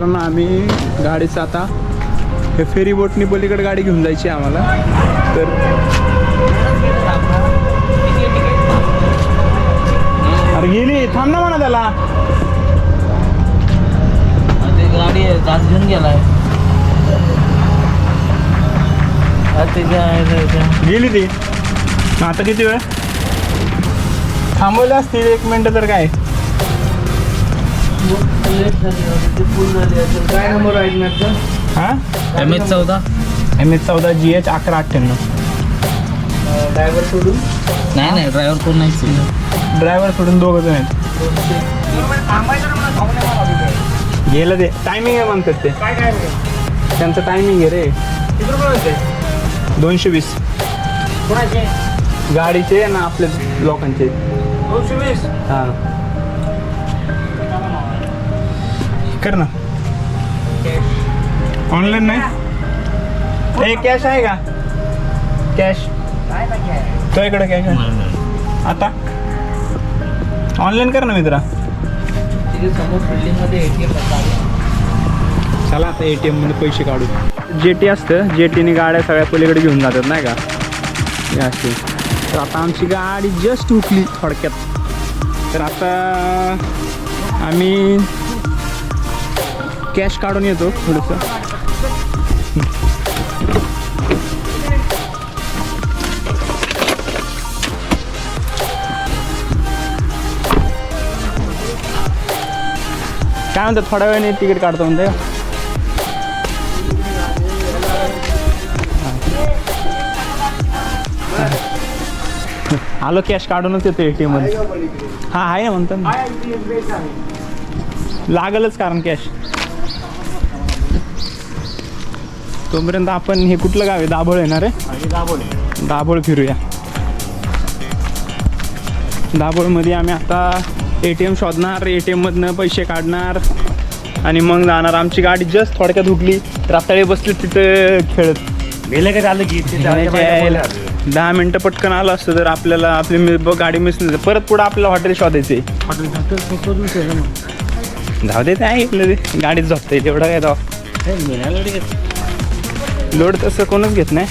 मित्रांनो आम्ही गाडीचं आता हे फेरी बोटनी पलीकडे गाडी घेऊन जायची आम्हाला. तर अरे गेली थांब ना म्हणा त्याला. गाडी घेऊन गेलाय. गेली ती. आता किती वेळ? थांबवलं असतील एक मिनटं तर काय? लेट झाली होती, ते फुल झाली असेल. काय नंबर आहे मॅपचा हां एम एच चौदा. एम एच चौदा जी एच अकरा अठ्ठ्याण्णव. ड्रायव्हर सोडून? नाही नाही ड्रायव्हर कोण नाही ड्रायव्हर सोडून दोघं जण आहेत. गेलं ते. टायमिंग आहे म्हणतात ते. त्यांचं टायमिंग आहे रे. दोनशे वीस. गाडीचे ना आपल्या लोकांचे. दोनशे वीस? हां. कर ना. ऑनलाईन नाही? ए कॅश आहे का? कॅश तो इकडे कॅश आहे. आता? ऑनलाईन कर ना मित्रा. तिथे समोर बिल्डिंगमध्ये एटीएम चला आता ए टी एममध्ये पैसे काढू. जे टी असतं. जे टीने गाड्या सगळ्या पलीकडे घेऊन जातात नाही का? हे असे तर आता आमची गाडी जस्ट हुकली थोडक्यात. तर आता आम्ही कॅश काढून येतो थोडंसं. काय म्हणतात थोड्या वेळाने तिकीट काढतो म्हणते. आलो कॅश काढूनच येतो ए टी मध्ये. हा आहे ना. लागलच कारण कॅश. तोपर्यंत आपण हे कुठलं गाव आहे? दाभोळ येणार आहे? दाभोळ फिरूया. दाभोळमध्ये आम्ही आता ए टी एम शोधणार ए टी एममधनं पैसे काढणार आणि मग जाणार. आमची गाडी जस्ट थोडक्यात हुकली राफ्ताळी बसली तिथं खेळत. गेले का झालं की? दहा मिनटं पटकन आलं असतं तर आपल्याला आपली गाडी मिस नाही परत पुढं आपल्याला हॉटेल शोधायचे जाऊ दे ते ऐकलं ते. गाडीत झोपते तेवढं काय जाऊ लोड तसं कोणच घेत नाही.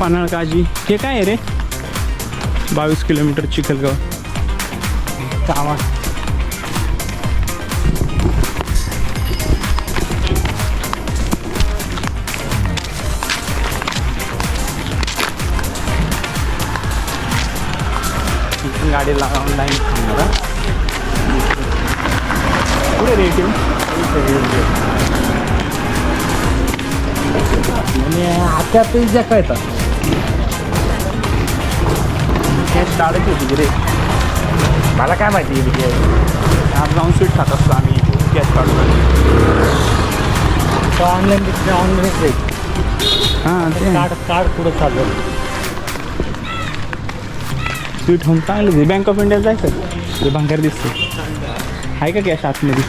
पानाळ काजी हे काय आहे रे? बावीस किलोमीटर चिखलगाव. कामा. गाडी लागा ऑनलाईन पुढे रेट येऊ आणि आता पिझ्झा कळतं कॅश काढायची होती रे? मला काय माहिती आहे आज जाऊन स्वीट खात असतो आम्ही कॅश काढून तो ऑनलाईन तिथे ऑनलाईनच आहे. हां ते. कार्ड कार्ड पुढं चाललं स्वीट होम चांगलं आहे बँक ऑफ इंडियाला जायचं ते भांगार दिसते आहे का कॅश आतमध्ये?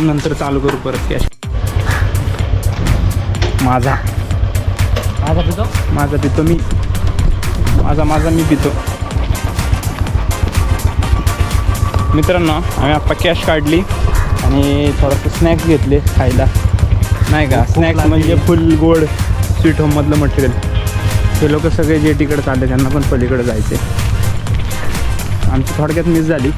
नंतर चालू करू परत कॅश माझा. माझा पितो? माझा पितो मी. माझा माझा मी पितो. मित्रांनो आम्ही आत्ता कॅश काढली आणि थोडंसं स्नॅक्स घेतले खायला. नाही का? स्नॅक्स म्हणजे फुल गोड स्वीट होममधलं मटेरियल हे लोक सगळे जे टीकडे चालले त्यांना पण पलीकडे जायचे आमची थोडक्यात मिस झाली.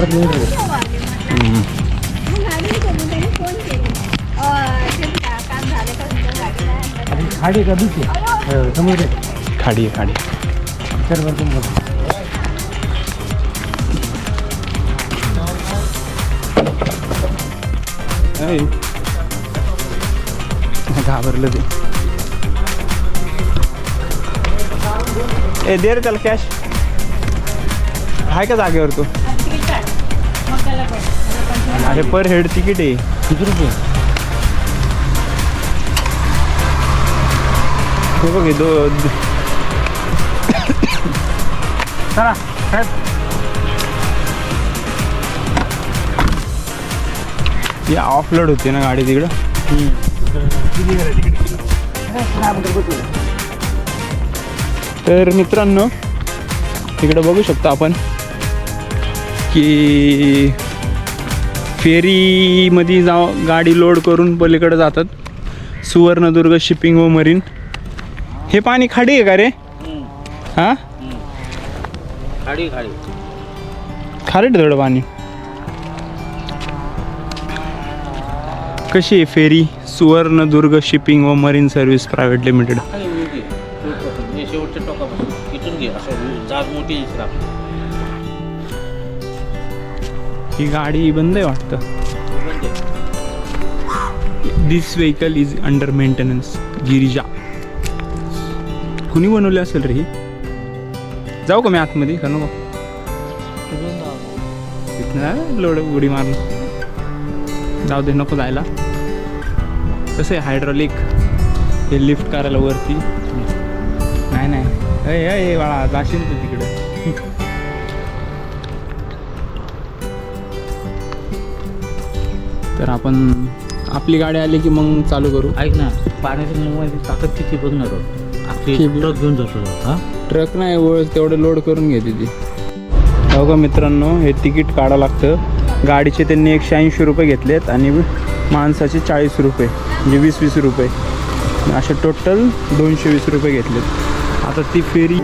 हजार सतरा किलोमीटर खाडी का आहे समुद्र आहे. खाडी आहे खाडी तर बरं तुम्हाला ऐ. घाबरलं ते. ए दे रे त्याला कॅश आहे का जागेवर तू? आहे पर हेड तिकीट आहे. किती रुपये? हे बघ दो ऑफलोड होते ना गाडी तिकडं. तर मित्रांनो तिकडं बघू शकतो आपण की फेरीमध्ये जाऊ गाडी लोड करून पलीकडे जातात. सुवर्णदुर्ग शिपिंग व मरीन हे पाणी खाडी आहे का रे? हां? खाडी खाडी खारट थोडं पाणी. कशी आहे फेरी? सुवर्णदुर्ग शिपिंग व मरीन सर्व्हिस प्रायव्हेट लिमिटेड ही गाडी बंद आहे वाटतं. This vehicle is under maintenance Girija. कुणी बनवले असेल रे ही? जाऊ का मी आतमध्ये? का नको. लोड उडी मारून. जाऊ दे नको जायला. कसं आहे हायड्रॉलिक हे लिफ्ट करायला वरती. नाही नाही. अय अय बाळा जाशील तू तिकडे. तर आपण आपली गाडी आली की मग चालू करू. ऐक ना पाण्याची मोबाईल ताकद किती बघणार आपली किती? ट्रक घेऊन जातो हा? ट्रक नाही वळ तेवढं लोड करून घेते ती का मित्रांनो हे तिकीट काढावं लागतं. गाडीचे त्यांनी एकशे ऐंशी रुपये घेतलेत आणि माणसाचे चाळीस रुपये म्हणजे वीस वीस रुपये. असे टोटल दोनशे वीस रुपये घेतलेत. आता ती फेरी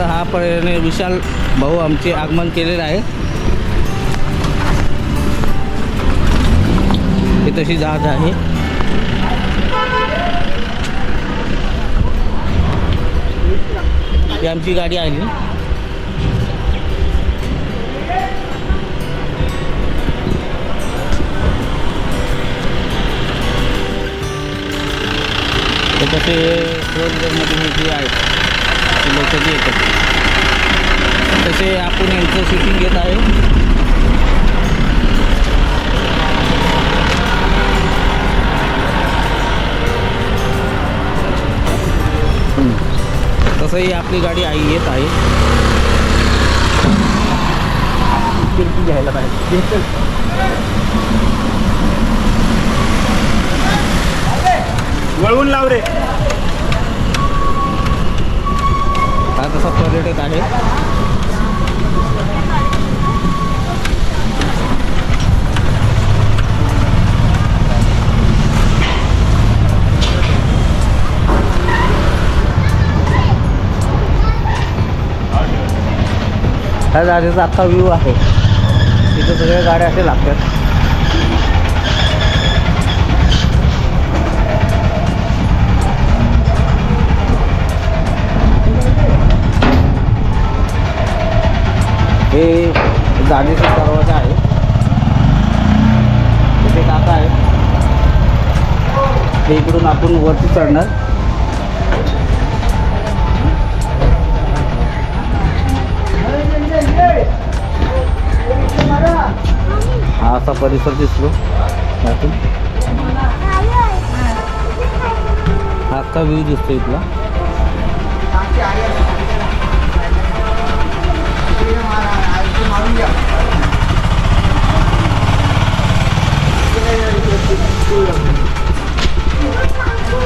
असं हा पर्याने विशाल भाऊ आमचे आगमन केलेलं आहे. ही तशी जहाज आहे. ही आमची गाडी आली तसे फोर व्हीलरमध्ये हे जे आहेत ते लोक जे येतात तसे आपण यांचं शूटिंग घेत आहे. तसंही आपली गाडी आई येत आहे. घ्यायला पाहिजे वळवून लाव रे. तसा पर्यटक आहे. त्या जागेचा अख्खा व्ह्यू आहे. तिथं सगळ्या गाड्या असे लागतात. हे जागेचा दरवाजा आहे. तिथे काका आहे. ते इकडून आपण वरती चढणार. हा असा परिसर दिसलो त्यातून हा का व्ह्यू दिसतो इथला.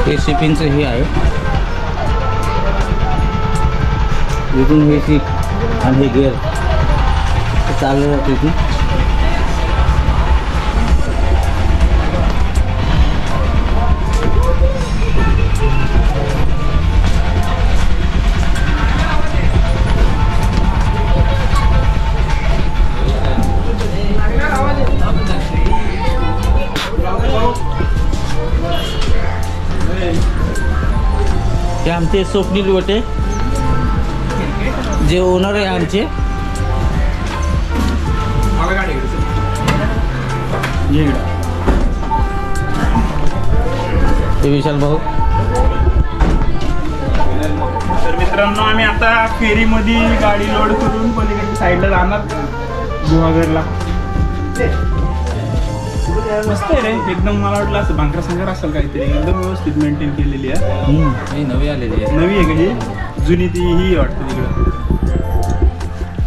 हे शिपिंगचं हे आहे. इथून हे सीट आणि हे गेअर चाललं जातं इथून ते स्वप्नील वटे जे ओनर आहे आमचे. ते विशाल भाऊ. तर मित्रांनो आम्ही आता फेरीमध्ये गाडी लोड करून पलीकडच्या साईडला जाणार. गुहागरला. मस्त आहे रे. एकदम मला वाटलं असं भांकरा संकार असेल काहीतरी. एकदम व्यवस्थित मेंटेन केलेली आहे. नवी आलेली आहे. नवी आहे का ही? जुनी ती ही वाटतं तिकडं.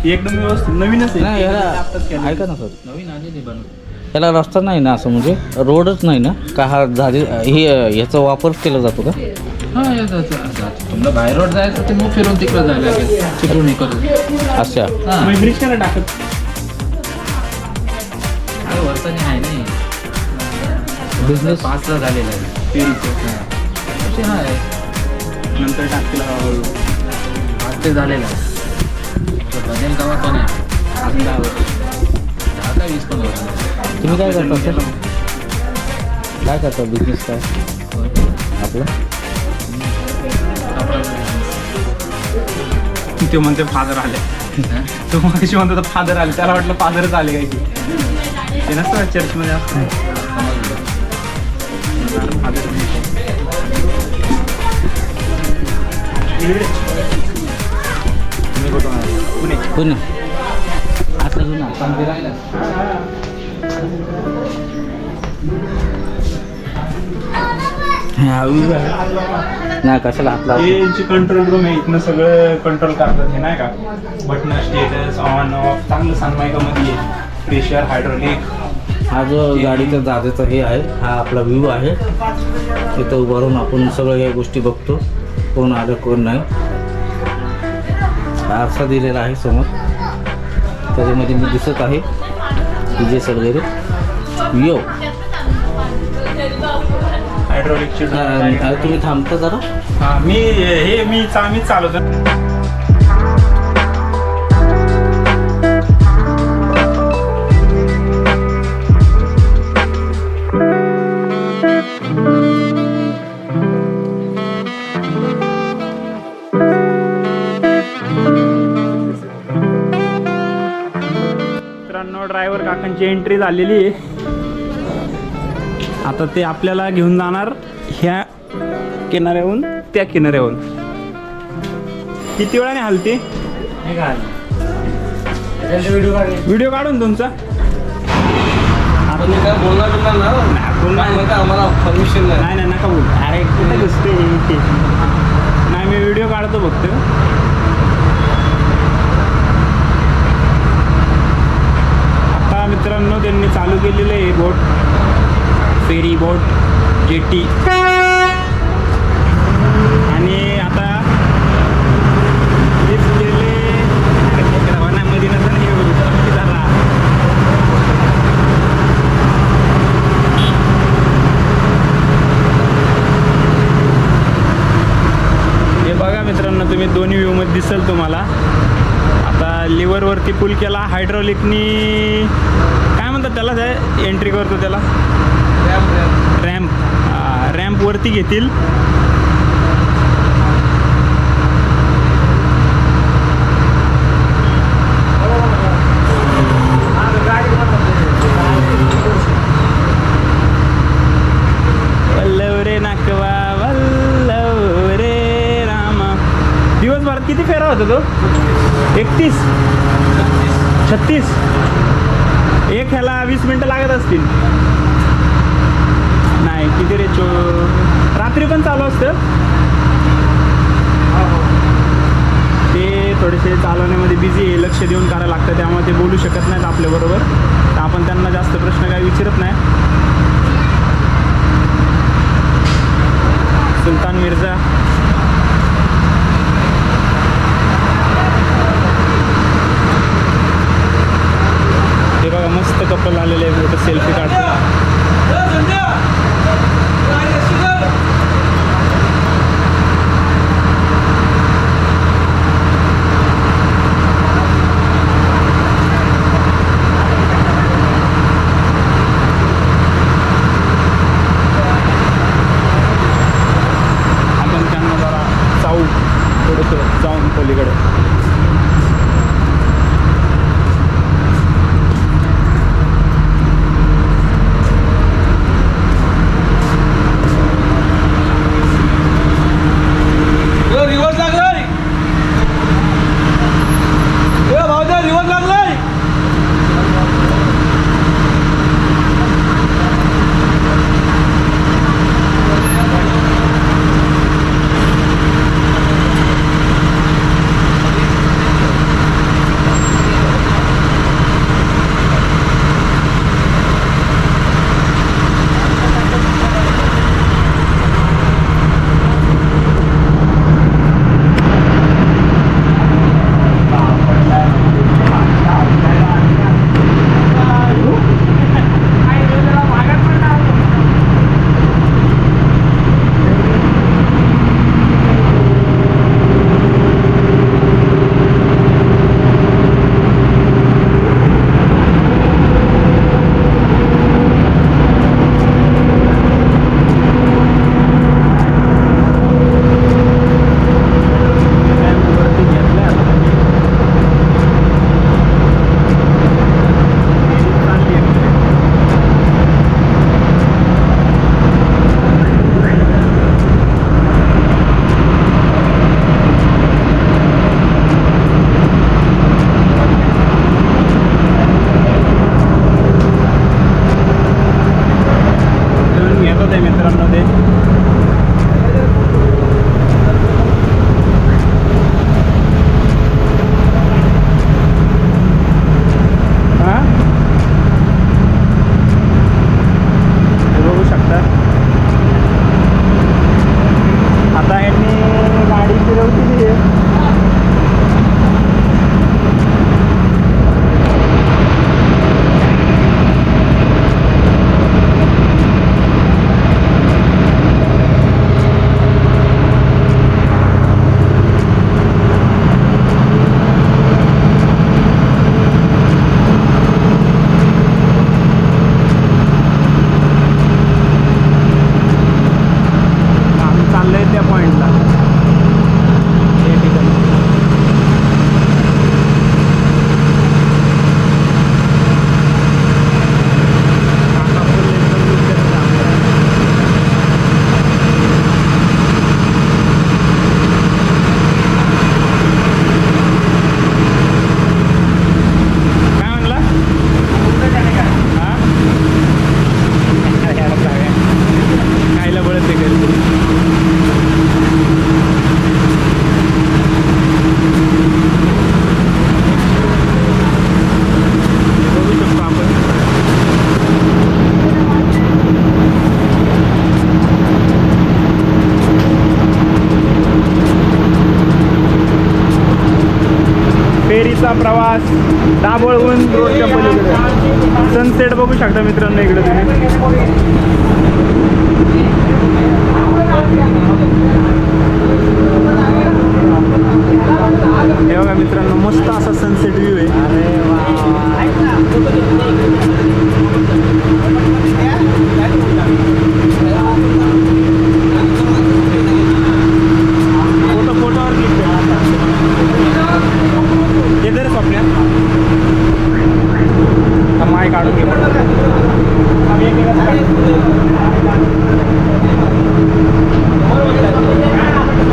ही एकदम व्यवस्थित नवीनच आहे. नाही याला आत्ताच केलं. ऐका ना सर. नवीन आलेली बनव याला रस्ता नाही ना असं म्हणजे? रोडच नाही ना? का हा झाली हे याचा वापर केला जातो का? हा येतं तुम्हाला बाहेर रोड जायचं ते मग फिरून तिकडे जायला लागेल. तिकडून इकडे अच्छा. हा. मग ब्रिज काय नाही टाकत वर्षाने आहे नाही. बिझनेस पाचला झालेला आहे. आहे. नंतर टाकतील हळूहळू ते झालेला आहे. आता बनेल गावात पण आहे अजून दहा वर्ष दहा का वीस पण वर्ष तुम्ही काय करता सर? काय करता बिझनेस काय? आपलं? ते म्हणते फादर आले. तो मग कशी म्हणतो फादर आले. त्याला वाटलं फादरच आले काय की ते नसतं चर्चमध्ये असतं? फादर पुणे. पुणे असं जुना. आ. नाही कशाला हे लावतो? यांची कंट्रोल रूम आहे. इथनं सगळं कंट्रोल करतात. हे नाही का? बटन स्टेटस ऑन ऑफ चांगलं सनमायकामध्ये प्रेशर हायड्रोलिक हा जो गाडीच्या दादाचा हे आहे हा आपला व्ह्यू आहे. इथं उभं राहून आपण सगळं या गोष्टी बघतो. कोण आलं कोण नाही. आरसा दिलेला आहे समोर. त्याच्यामध्ये मी दिसत आहे. विजय सलगरे. यो. हायड्रोलिकची अं, तुम्ही थांबता जरा? हा मी हे मी चा- मीच चालवतो. मित्रांनो ड्रायव्हर काकांची एंट्री झालेली आहे. आता ते आपल्याला घेऊन जाणार ह्या किनाऱ्याहून त्या किनाऱ्याहून. किती वेळाने हलते? व्हिडिओ काढून तुमचा? काय बोलणार आम्हाला परमिशन नाही नाही. नाही नका बोल. अरे कुठे घुसते नाही मी व्हिडिओ काढतो फक्त. आता मित्रांनो त्यांनी चालू केलेलं आहे बोट. फेरीबोट जेटी आणि आता केले. रवानामध्ये नंतर हे झाला. हे बघा मित्रांनो तुम्ही दोन्ही व्ह्यूमध्ये दिसेल तुम्हाला. आता लिव्हरवरती पूल केला हायड्रॉलिकनी काय म्हणतात त्याला ते एंट्री करतो त्याला. रॅम्पवरती घेतील. वल्लव रे नाकवा वल्लव रे किती फेरा होता तो? एकतीस. छत्तीस. एक ह्याला वीस मिनटं लागत असतील. नाही किती रे चो रात्री पण चालू असतं. ते थोडेसे चालवण्यामध्ये बिझी आहे लक्ष देऊन करायला लागतं त्यामुळे ते बोलू शकत नाहीत आपल्याबरोबर तर आपण त्यांना जास्त प्रश्न काही विचारत नाही. सुलतान मिर्झा. हे बघा मस्त कपल आलेले आहे सेल्फी मस्त असा सनसेट व्ह्यू आहे. फोटोवर माय काढून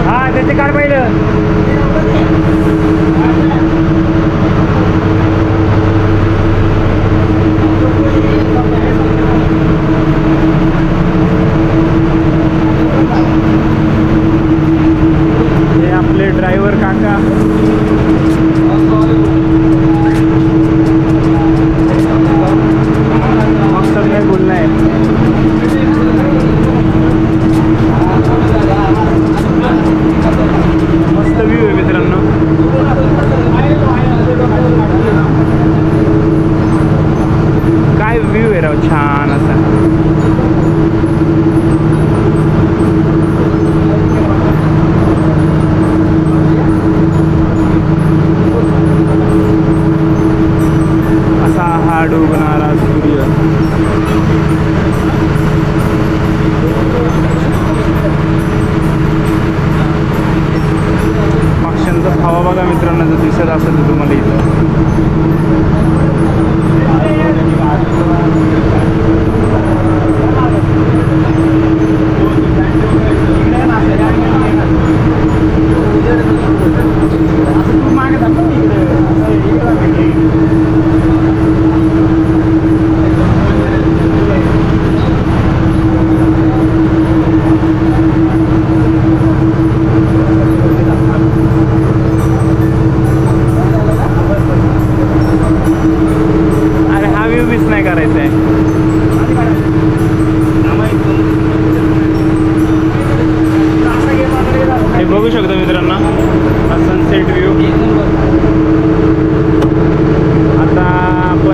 हा त्याचे काय पाहिलं. हे आपले ड्रायव्हर काका.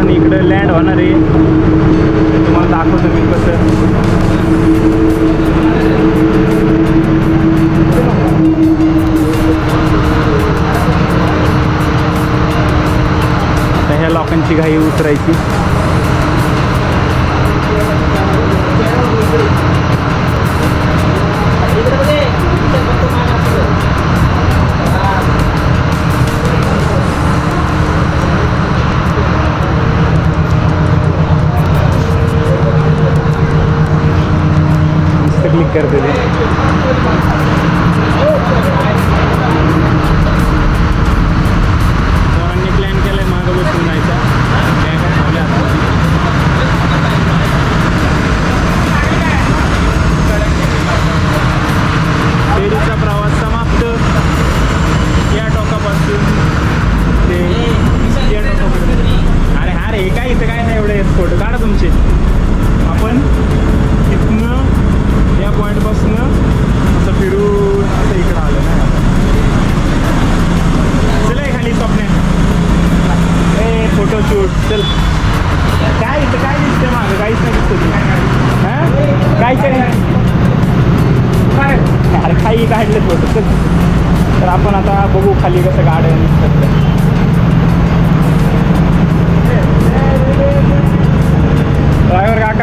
आणि इकडं लँड होणार आहे. तुम्हाला दाखवतो मी कसं. ह्या लोकांची घाई उतरायची. mi cartelito.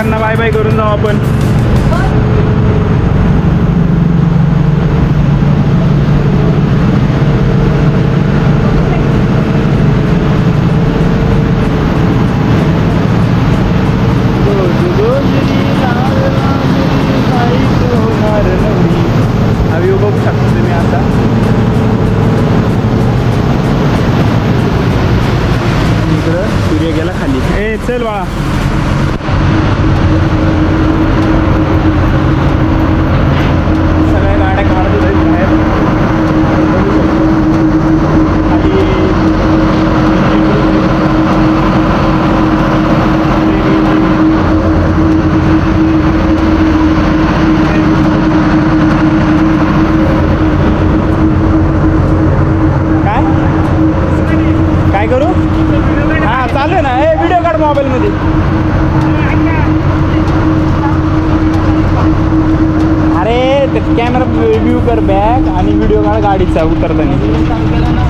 Driver bye bye करून जाऊ आपण हा व्ह्यू बघू शकता तुम्ही आता इकडं सूर्य गेला खाली ए चल बाळा सगळ्या गाड्या काढत आहेत बाहेर बघू शकतो. खाली काय काय करू हा चालू आहे ना ए व्हिडिओ काढ मोबाईलमध्ये अरे ते कॅमेरा व्ह्यू कर बॅग आणि व्हिडिओ काढ गाडीचा उतरताना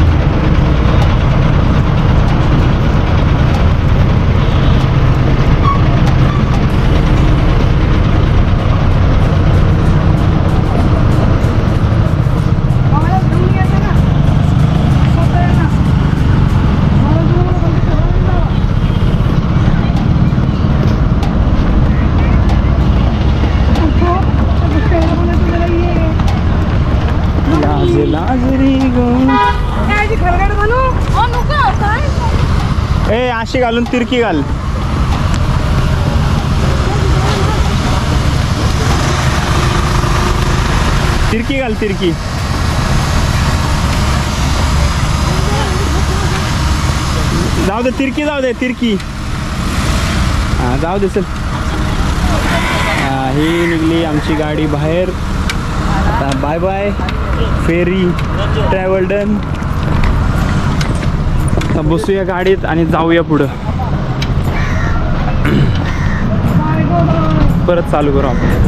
लाज लाज रे गं. ए अशी घालून तिरकी घाल. तिरकी घाल तिरकी. जाऊ दे तिरकी जाऊ दे तिरकी. हा जाऊ दे चल. ही निघली आमची गाडी बाहेर. Bye bye. Ferry travel done आता बसूया गाडीत आणि जाऊया पुढं. परत चालू करू आपण.